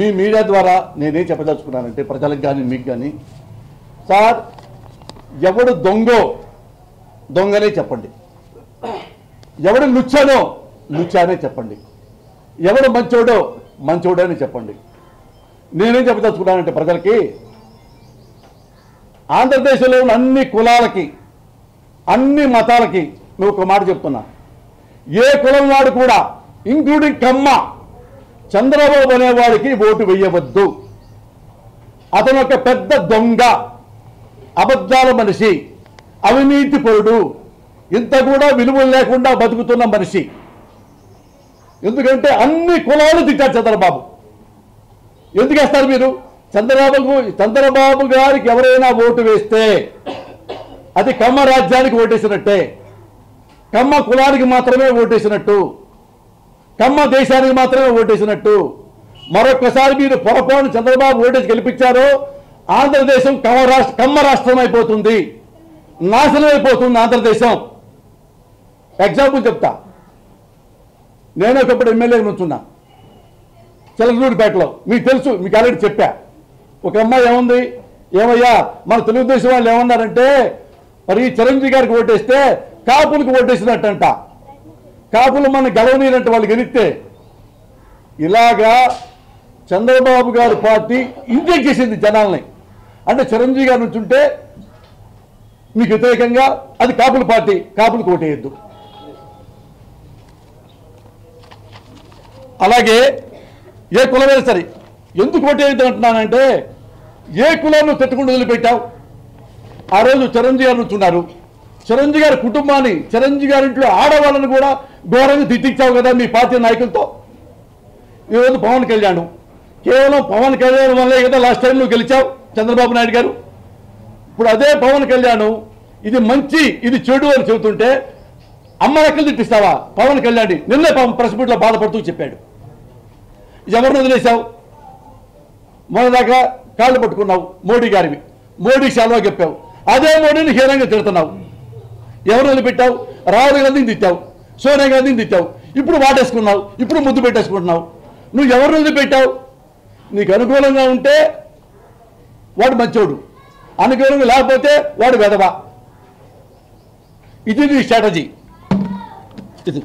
మీ media ద్వారా నేనేం చెప్పదలుచుకున్నానంటే ప్రజలకు కానీ మీకు కానీ సార్ ఎవడు దొంగో దొంగనే చెప్పండి. ఎవడు లుచ్చానో లుచ్చానే చెప్పండి. ఎవడు మంచోడో మంచోడో అని చెప్పండి. నేనేం చెప్పదలుచుకున్నానంటే ప్రజలకి ఆంధ్రప్రదేశ్లో ఉన్న అన్ని కులాలకి అన్ని మతాలకి నువ్వు ఒక మాట చెప్తున్నా. ఏ కులం వాడు కూడా ఇంక్లూడింగ్ కమ్మ చంద్రబాబు అనేవాడికి ఓటు వేయవద్దు. అతను ఒక పెద్ద దొంగ అబద్ధాల మనిషి అవినీతి పరుడు ఇంత కూడా విలువలు లేకుండా బతుకుతున్న మనిషి. ఎందుకంటే అన్ని కులాలు తిట్టారు చంద్రబాబు. ఎందుకు వేస్తారు మీరు? చంద్రబాబు చంద్రబాబు గారికి ఎవరైనా ఓటు వేస్తే అది కమ్మ రాజ్యానికి ఓటేసినట్టే. కమ్మ కులానికి మాత్రమే ఓటేసినట్టు. కమ్మ దేశానికి మాత్రమే ఓటేసినట్టు. మరొకసారి మీరు పొరపాటు చంద్రబాబు ఓటేసి గెలిపించారో ఆంధ్రదేశం కమ్మ రాష్ట్ర కమ్మ రాష్ట్రం అయిపోతుంది నాశనం అయిపోతుంది ఆంధ్రదేశం. ఎగ్జాంపుల్ చెప్తా. నేను ఒకప్పుడు ఎమ్మెల్యే నుంచున్నా. చిలకలూరిపేటలో మీకు తెలుసు మీకు ఆల్రెడీ చెప్పా. ఒక అమ్మాయి ఏముంది? ఏమయ్యా మన తెలుగుదేశం వాళ్ళు ఏమన్నారంటే మరి చిరంజీవి గారికి ఓటేస్తే కాపులకు ఓటేసినట్టంట. కాపులు మన గెలవనీరంటే వాళ్ళు గెలిస్తే ఇలాగా చంద్రబాబు గారి పార్టీ ఇంజెక్ట్ చేసింది జనాల్ని. అంటే చిరంజీవి గారు నుంచి ఉంటే మీకు వ్యతిరేకంగా అది కాపుల పార్టీ కాపులు కోటేయద్దు అలాగే ఏ కులమైనా సరే ఎందుకు ఓటేయద్దు అంటున్నానంటే ఏ కులాన్ని తిట్టకుండా వదిలిపెట్టావు? ఆ రోజు చిరంజీవి గారు నుంచున్నారు. చిరంజీవి గారి కుటుంబాన్ని చిరంజీవి గారింట్లో ఆడవాళ్ళని కూడా ఘోరంగా తిట్టించావు కదా మీ పార్టీ నాయకులతో? ఈరోజు పవన్ కళ్యాణ్. కేవలం పవన్ కళ్యాణ్ వల్లే కదా లాస్ట్ టైం నువ్వు గెలిచావు చంద్రబాబు నాయుడు గారు. ఇప్పుడు అదే పవన్ కళ్యాణ్ ఇది మంచి ఇది చెడు అని చెబుతుంటే అమ్మ రెక్కలు తిట్టిస్తావా? పవన్ కళ్యాణ్ నిన్నే పాపం ప్రెస్ మీట్లో బాధపడుతూ చెప్పాడు. ఎవరిని వదిలేశావు? మొన్నదాకా కాళ్ళు పట్టుకున్నావు మోడీ గారివి. మోడీ సెలవు చెప్పావు అదే మోడీని హీనంగా తిడుతున్నావు. ఎవరు వదిలిపెట్టావు? రాహుల్ గాంధీని తిట్టావు. సోనియా గాంధీని తిట్టావు. ఇప్పుడు వాటేసుకున్నావు. ఇప్పుడు ముద్దు పెట్టేసుకుంటున్నావు. నువ్వు ఎవరు వదిలిపెట్టావు? నీకు అనుకూలంగా ఉంటే వాడు మంచోడు. అనుకూలంగా లేకపోతే వాడు వెదవా ఇది నీ స్ట్రాటజీ. ఇది.